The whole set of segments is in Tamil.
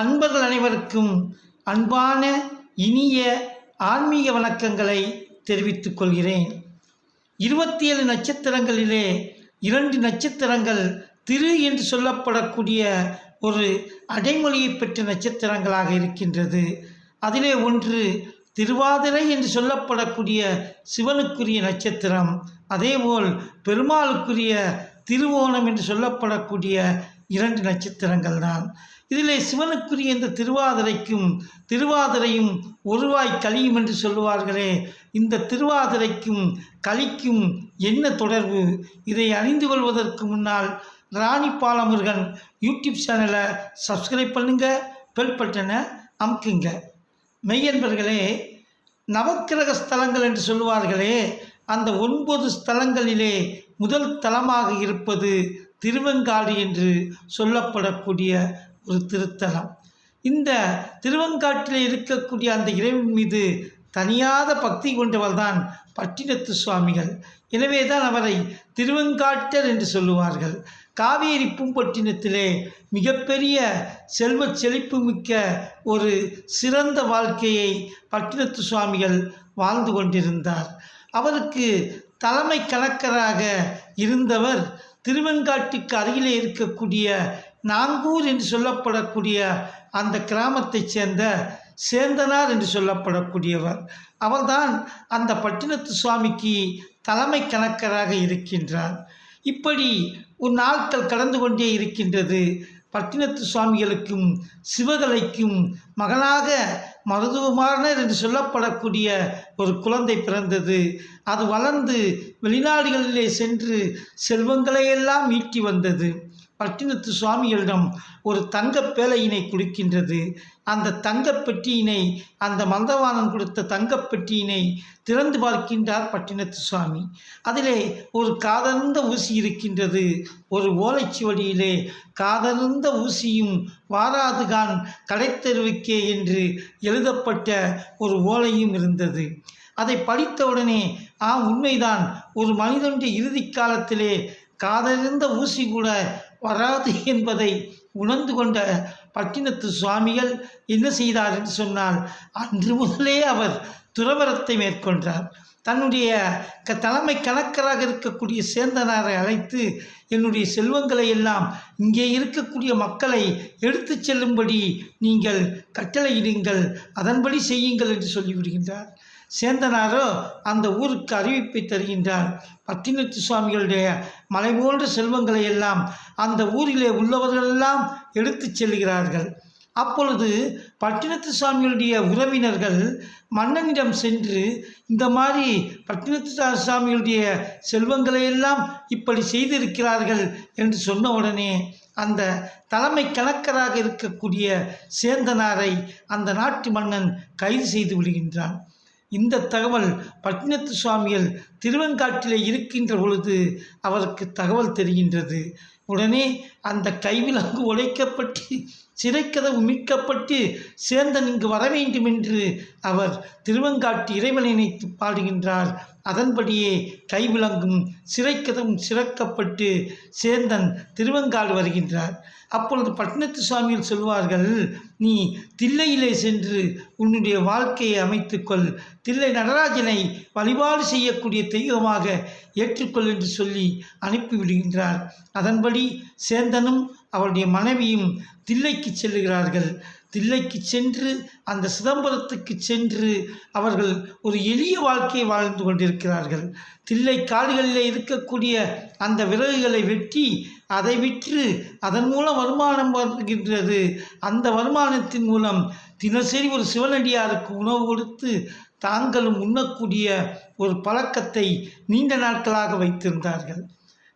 அன்பர்கள் அனைவருக்கும் அன்பான இனிய ஆன்மீக வணக்கங்களை தெரிவித்துக் கொள்கிறேன். இருபத்தி ஏழு நட்சத்திரங்களிலே இரண்டு நட்சத்திரங்கள் திரு என்று சொல்லப்படக்கூடிய ஒரு அடைமொழியை பெற்ற நட்சத்திரங்களாக இருக்கின்றது. அதிலே ஒன்று திருவாதிரை என்று சொல்லப்படக்கூடிய சிவனுக்குரிய நட்சத்திரம். அதேபோல் பெருமாளுக்குரிய திருவோணம் என்று சொல்லப்படக்கூடிய இரண்டு நட்சத்திரங்கள் தான் இதிலே சிவனுக்குரிய இந்த திருவாதிரைக்கும் திருவாதிரையும் ஒருவாய் கலியும் என்று சொல்லுவார்களே இந்த திருவாதிரைக்கும் கலிக்கும் என்ன தொடர்பு? இதை அறிந்து கொள்வதற்கு முன்னால் ராணி பாலமுருகன் யூடியூப் சேனலை சப்ஸ்கிரைப் பண்ணுங்க பெல் பட்டனை அமுக்குங்க. மெய்யன்பர்களே நவக்கிரக ஸ்தலங்கள் என்று சொல்லுவார்களே அந்த ஒன்பது ஸ்தலங்களிலே முதல் தலமாக இருப்பது திருவெங்காடு என்று சொல்லப்படக்கூடிய ஒரு திருத்தலம். இந்த திருவெங்காட்டில் இருக்கக்கூடிய அந்த இறைவன் மீது தனியாத பக்தி கொண்டவர்தான் பட்டினத்து சுவாமிகள். எனவே தான் அவரை திருவெங்காட்டர் என்று சொல்லுவார்கள். காவேரி பூம்பட்டினத்திலே மிகப்பெரிய செல்வ செழிப்பு மிக்க ஒரு சிறந்த வாழ்க்கையை பட்டினத்து சுவாமிகள் வாழ்ந்து கொண்டிருந்தார். அவருக்கு தலைமை கலக்கராக இருந்தவர் திருவெண்காட்டுக்கு அருகிலே இருக்கக்கூடிய நாங்கூர் என்று சொல்லப்படக்கூடிய அந்த கிராமத்தைச் சேர்ந்த சேந்தனார் என்று சொல்லப்படக்கூடியவர். அவர்தான் அந்த பட்டினத்து சுவாமிக்கு தலைமை கணக்கராக இருக்கின்றார். இப்படி ஒரு நாட்கள் கடந்து கொண்டே இருக்கின்றது. பட்டினத்து சுவாமிகளுக்கும் சிவகலைக்கும் மகனாக மருதுகுமாரனர் என்று சொல்லப்படக்கூடிய ஒரு குழந்தை பிறந்தது. அது வளர்ந்து வெளிநாடுகளிலே சென்று செல்வங்களையெல்லாம் ஈட்டி வந்தது. பட்டினத்து சுவாமிகளிடம் ஒரு தங்க பேலையினை கொடுக்கின்றது. அந்த தங்கப்பெட்டியினை அந்த மந்தவானன் கொடுத்த தங்கப்பெட்டியினை திறந்து பார்க்கின்றார் பட்டினத்து சுவாமி. அதிலே ஒரு காதர்ந்த ஊசி இருக்கின்றது. ஒரு ஓலைச்சுவடியிலே காதர்ந்த ஊசியும் வாராதுகான் கடைத்தெருவுக்கே என்று எழுதப்பட்ட ஒரு ஓலையும் இருந்தது. அதை படித்தவுடனே ஆ உண்மைதான். ஒரு மனிதனுடைய இறுதி காலத்திலே காதறிந்த ஊசி கூட வராது என்பதை உணர்ந்து கொண்ட பட்டினத்து சுவாமிகள் என்ன செய்தார் என்று சொன்னால் அன்று முதலே அவர் துறவரத்தை மேற்கொண்டார். தன்னுடைய க தலைமை கணக்கராக இருக்கக்கூடிய சேந்தனாரை அழைத்து என்னுடைய செல்வங்களை எல்லாம் இங்கே இருக்கக்கூடிய மக்களை எடுத்து செல்லும்படி நீங்கள் கட்டளையிடுங்கள் அதன்படி செய்யுங்கள் என்று சொல்லிவிடுகின்றார் சேந்தனாரோ அந்த ஊருக்கு அறிவிப்பை தருகின்றார். பட்டினத்து சுவாமிகளுடைய மலை போன்ற செல்வங்களை எல்லாம் அந்த ஊரிலே உள்ளவர்களெல்லாம் எடுத்துச் செல்கிறார்கள். அப்பொழுது பட்டினத்து சுவாமிகளுடைய உறவினர்கள் மன்னனிடம் சென்று இந்த மாதிரி பட்டினத்து சுவாமிகளுடைய செல்வங்களை எல்லாம் இப்படி செய்திருக்கிறார்கள் என்று சொன்ன உடனே அந்த தலைமை கணக்கராக இருக்கக்கூடிய சேந்தனாரை அந்த நாட்டு மன்னன் கைது செய்து விடுகின்றான். இந்த தகவல் பட்னத்து சுவாமிகள் திருவெண்காட்டிலே இருக்கின்ற பொழுது அவருக்கு தகவல் தெரிகின்றது. உடனே அந்த கைவிலங்கு உடைக்கப்பட்டு சிறைக்கதவு மீட்கப்பட்டு சேர்ந்தன் இங்கு வர வேண்டும் என்று அவர் திருவெங்காட்டு இறைவனை நினைத்து பாடுகின்றார். அதன்படியே கைவிலங்கும் சிறைக்கதவும் சிறக்கப்பட்டு சேர்ந்தன் திருவங்காடு வருகின்றார். அப்பொழுது பட்டினத்து சுவாமிகள் சொல்வார்கள் நீ தில்லையிலே சென்று உன்னுடைய வாழ்க்கையை அமைத்துக்கொள். தில்லை நடராஜனை வழிபாடு செய்யக்கூடிய தெய்வமாக ஏற்றுக்கொள் என்று சொல்லி அனுப்பிவிடுகின்றார். அதன்படி சேந்தனும் அவருடைய மனைவியும் தில்லைக்கு செல்லுகிறார்கள் தில்லைக்கு சென்று அந்த சிதம்பரத்துக்கு சென்று அவர்கள் ஒரு எளிய வாழ்க்கையை வாழ்ந்து கொண்டிருக்கிறார்கள். தில்லை காடுகளில் இருக்கக்கூடிய அந்த விறகுகளை வெட்டி அதை விற்று அதன் மூலம் வருமானம் வருகின்றது. அந்த வருமானத்தின் மூலம் தினசரி ஒரு சிவனடியாருக்கு உணவு கொடுத்து தாங்களும் உண்ணக்கூடிய ஒரு பழக்கத்தை நீண்ட நாட்களாக வைத்திருந்தார்கள்.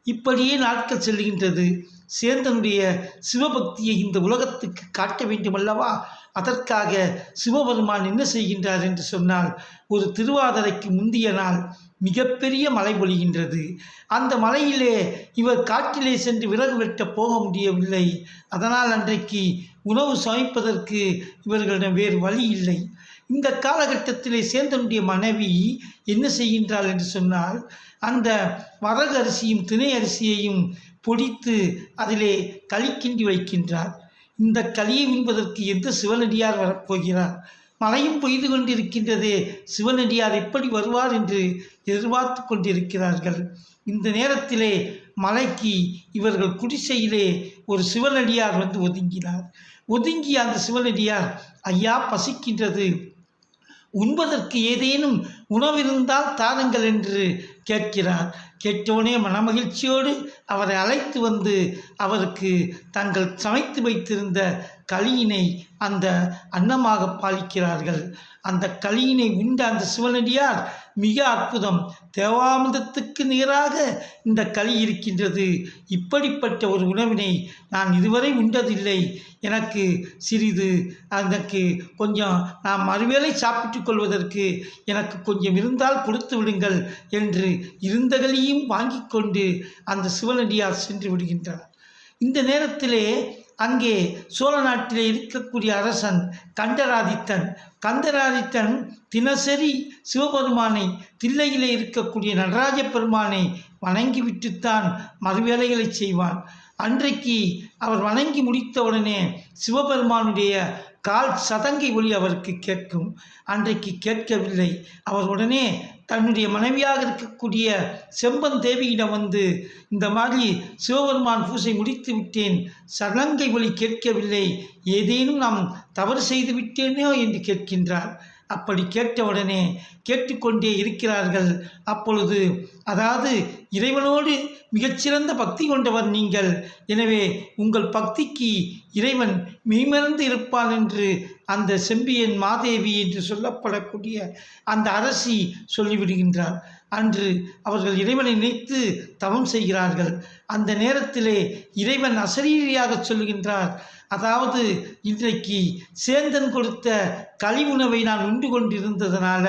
இப்படியே நாட்கள் செல்கின்றது. சேந்தனுடைய சிவபக்தியை இந்த உலகத்துக்கு காட்ட வேண்டுமல்லவா? அதற்காக சிவபெருமான் என்ன செய்கின்றார் என்று சொன்னால் ஒரு திருவாதிரைக்கு முந்திய நாள் மிகப்பெரிய மலை பொழிகின்றது. அந்த மலையிலே இவர் காட்டிலே சென்று விறகு வெட்ட போக முடியவில்லை. அதனால் அன்றைக்கு உணவு சமைப்பதற்கு இவர்களிடம் வேறு வழி இல்லை. இந்த காலகட்டத்திலே சேந்தனுடைய மனைவி என்ன செய்கின்றாள் என்று சொன்னால் அந்த வரகு அரிசியும் திணை அரிசியையும் பொடித்து அதிலே களி கிண்டி வைக்கின்றார் இந்த களியை உண்பதற்கு எந்த சிவனடியார் வரப்போகிறார்? மழையும் பெய்து கொண்டிருக்கின்றதே சிவனடியார் எப்படி வருவார் என்று எதிர்பார்த்து கொண்டிருக்கிறார்கள். இந்த நேரத்திலே மலைக்கு இவர்கள் குடிசையிலே ஒரு சிவனடியார் வந்து ஒதுங்கினார். ஒதுங்கி அந்த சிவனடியார் ஐயா பசிக்கின்றது. உண்பதற்கு ஏதேனும் உணவிருந்தால் தாருங்கள் என்று கேட்கிறார். கேட்டோனே மனமகிழ்ச்சியோடு அவரை அழைத்து வந்து அவருக்கு தங்கள் சமைத்து வைத்திருந்த களியினை அந்த அன்னமாக பாலிக்கிறார்கள். அந்த களியினை உண்ட அந்த சிவனடியார் மிக அற்புதம்! தேவாமிர்தத்துக்கு நிகராக இந்த களி இருக்கின்றது. இப்படிப்பட்ட ஒரு உணவினை நான் இதுவரை உண்டதில்லை. எனக்கு சிறிது அதற்கு கொஞ்சம் நான் மறுவேளை சாப்பிட்டு கொள்வதற்கு எனக்கு கொஞ்சம் இருந்தால் கொடுத்து விடுங்கள் என்று இருந்தகளையும் வாங்கி கொண்டு அந்த சிவனடியார் சென்று விடுகின்றார். இந்த நேரத்திலே அங்கே சோழ நாட்டிலே இருக்கக்கூடிய அரசன் கண்டராதித்தன். கண்டராதித்தன் தினசரி சிவபெருமானை தில்லையிலே இருக்கக்கூடிய நடராஜ பெருமானை வணங்கிவிட்டுத்தான் மறுவேலைகளை செய்வான். அன்றைக்கு அவர் வணங்கி முடித்தவுடனே சிவபெருமானுடைய கால் சதங்கை ஒளி அவருக்கு கேட்கும். அன்றைக்கு கேட்கவில்லை. அவர் உடனே தன்னுடைய மனைவியாக இருக்கக்கூடிய செம்பன் தேவியிடம் வந்து இந்த மாதிரி சிவபெருமான் பூசை முடித்து விட்டேன். சதங்கை ஒளி கேட்கவில்லை. ஏதேனும் நாம் தவறு செய்து விட்டேனோ? என்று கேட்கின்றார். அப்படி கேட்டவுடனே கேட்டுக்கொண்டே இருக்கிறார்கள். அப்பொழுது அதாவது இறைவனோடு மிகச்சிறந்த பக்தி கொண்டவர் நீங்கள். எனவே உங்கள் பக்திக்கு இறைவன் மெய்மறந்து இருப்பான் என்று அந்த செம்பியன் மாதேவி என்று சொல்லப்படக்கூடிய அந்த அரசி சொல்லிவிடுகின்றார் அன்று அவர்கள் இறைவனை நினைத்து தவம் செய்கிறார்கள். அந்த நேரத்திலே இறைவன் அசரீரியாக சொல்கின்றார் அதாவது இன்றைக்கு சேந்தன் கொடுத்த களி உணவை நான் உண்டு கொண்டிருந்ததனால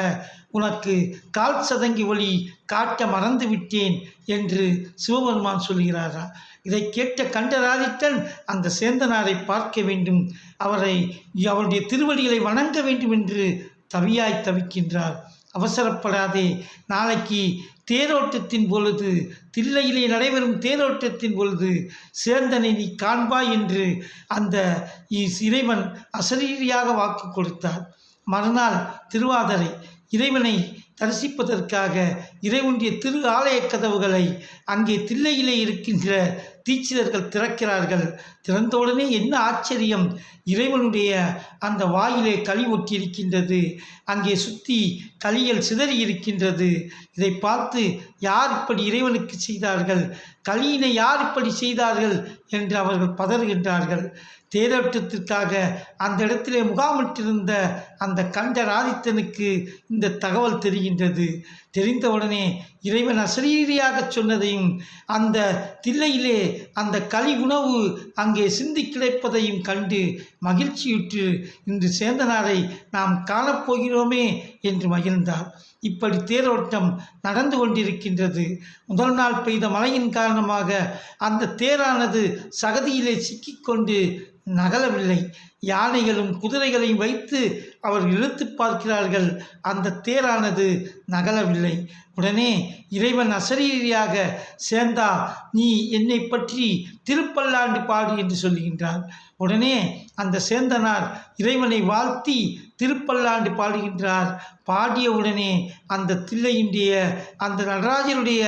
உனக்கு கால் சதங்கி ஒளி காட்ட மறந்து விட்டேன் என்று சிவபெருமான் சொல்கிறாரா? இதை கேட்ட கண்டராதித்தன் அந்த சேந்தனாரை பார்க்க வேண்டும். அவரை அவருடைய திருவடிகளை வணங்க வேண்டும் என்று தவியாய் தவிக்கின்றார். அவசரப்படாதே. நாளைக்கு தேரோட்டத்தின் பொழுது தில்லையிலே நடைபெறும் தேரோட்டத்தின் பொழுது சேர்ந்தனை நீ காண்பாய் என்று அந்த இறைவன் அசரீரியாக வாக்கு கொடுத்தார். மறுநாள் திருவாதிரை இறைவனை தரிசிப்பதற்காக இறைவனுடைய திரு ஆலய கதவுகளை அங்கே தில்லையிலே இருக்கின்ற தீட்சிதர்கள் திறக்கிறார்கள். திறந்தவுடனே என்ன ஆச்சரியம்? இறைவனுடைய அந்த வாயிலே களி ஒட்டியிருக்கின்றது. அங்கே சுற்றி களியல் சிதறி இருக்கின்றது. இதை பார்த்து யார் இப்படி இறைவனுக்கு செய்தார்கள்? களியினை யார் இப்படி செய்தார்கள்? என்று அவர்கள் பதறுகின்றார்கள். தேரோட்டத்திற்காக அந்த இடத்திலே முகாமிட்டிருந்த அந்த கண்டராதித்தனுக்கு இந்த தகவல் தெரிகின்றது. தெரிந்தவுடனே இறைவன் அசரீரியாக சொன்னதையும் அந்த தில்லையிலே அந்த கலி உணவு அங்கே சிந்தி கிடைப்பதையும் கண்டு மகிழ்ச்சியுற்று இன்று சேந்தனாரை நாம் காணப்போகிறோமே என்று மகிழ்ந்தார் இப்படி தேரோட்டம் நடந்து கொண்டிருக்கின்றது. முதல் நாள் பெய்த மழையின் காரணமாக அந்த தேரானது சகதியிலே சிக்கிக்கொண்டு நகலவில்லை. யானைகளும் குதிரைகளையும் வைத்து அவர் இழுத்து பார்க்கிறார்கள். அந்த தேரானது நகலவில்லை. உடனே இறைவன் அசரீரியாக சேர்ந்தா நீ என்னை பற்றி திருப்பல்லாண்டு பாடு என்று சொல்லுகின்றார் உடனே அந்த சேந்தனார் இறைவனை வாழ்த்தி திருப்பல்லாண்டு பாடுகின்றார். பாடியவுடனே அந்த தில்லையினுடைய அந்த நடராஜருடைய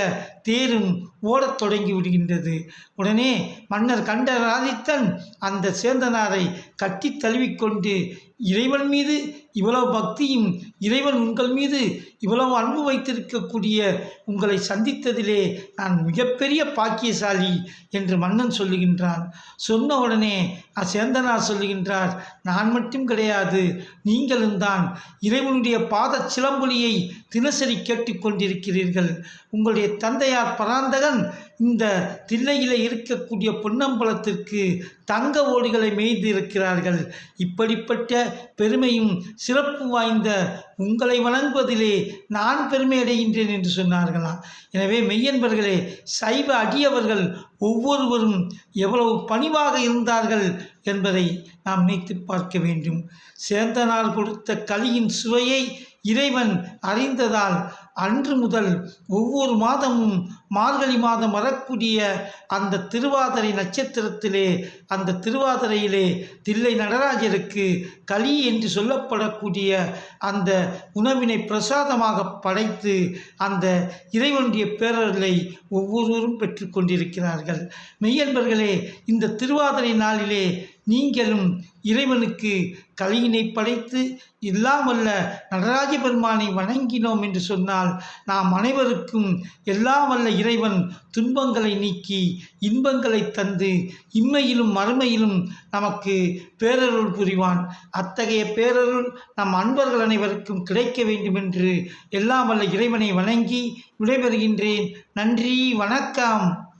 தேரும் ஓடத் தொடங்கி விடுகின்றது. உடனே மன்னர் கண்டராதித்தன் அந்த சேந்தனாரை கட்டி தழுவிக்கொண்டு இறைவன் மீது இவ்வளவு பக்தியும் இறைவன் உங்கள் மீது இவ்வளவு அன்பு வைத்திருக்கக்கூடிய உங்களை சந்தித்ததிலே நான் மிகப்பெரிய பாக்கியசாலி என்று மன்னன் சொல்லுகின்றான். சொன்ன உடனே சேந்தனார் சொல்லுகின்றார் நான் மட்டும் கிடையாது நீங்களும் தான் இறைவனுடைய பாத சிலம்புலியை தினசரி கேட்டுக்கொண்டிருக்கிறீர்கள். உங்களுடைய தந்தையார் பராந்தகன் இந்த தில்லையில் இருக்கக்கூடிய பொன்னம்பலத்திற்கு தங்க ஓடுகளை மேய்ந்து இருக்கிறார்கள் இப்படிப்பட்ட பெருமையும் சிறப்பு வாய்ந்த உங்களை வணங்குவதிலே நான் பெருமை அடைகின்றேன் என்று சொன்னார்களாம். எனவே மெய்யன்பர்களே சைவ அடியவர்கள் ஒவ்வொருவரும் எவ்வளவு பணிவாக இருந்தார்கள் என்பதை நாம் நினைத்து பார்க்க வேண்டும். சேர்ந்தனால் கொடுத்த களியின் சுவையை இறைவன் அறிந்ததால் அன்று முதல் ஒவ்வொரு மாதமும் மார்கழி மாதம் வரக்கூடிய அந்த திருவாதிரை நட்சத்திரத்திலே அந்த திருவாதிரையிலே தில்லை நடராஜருக்கு களி என்று சொல்லப்படக்கூடிய அந்த உணவினை பிரசாதமாக படைத்து அந்த இறைவனுடைய பேரர்களை ஒவ்வொருவரும் பெற்றுக்கொண்டிருக்கிறார்கள் மெய்யன்பர்களே இந்த திருவாதிரை நாளிலே நீங்களும் இறைவனுக்கு கலியினை படைத்து இல்லாமல்ல நடராஜ பெருமானை வணங்கினோம் என்று சொன்னால் நாம் அனைவருக்கும் எல்லாம் வல்ல இறைவன் துன்பங்களை நீக்கி இன்பங்களை தந்து இம்மையிலும் மறுமையிலும் நமக்கு பேரருள் புரிவான். அத்தகைய பேரருள் நம் அன்பர்கள் அனைவருக்கும் கிடைக்க வேண்டும் என்று எல்லாம் வல்ல இறைவனை வணங்கி விடைபெறுகின்றேன். நன்றி வணக்கம்.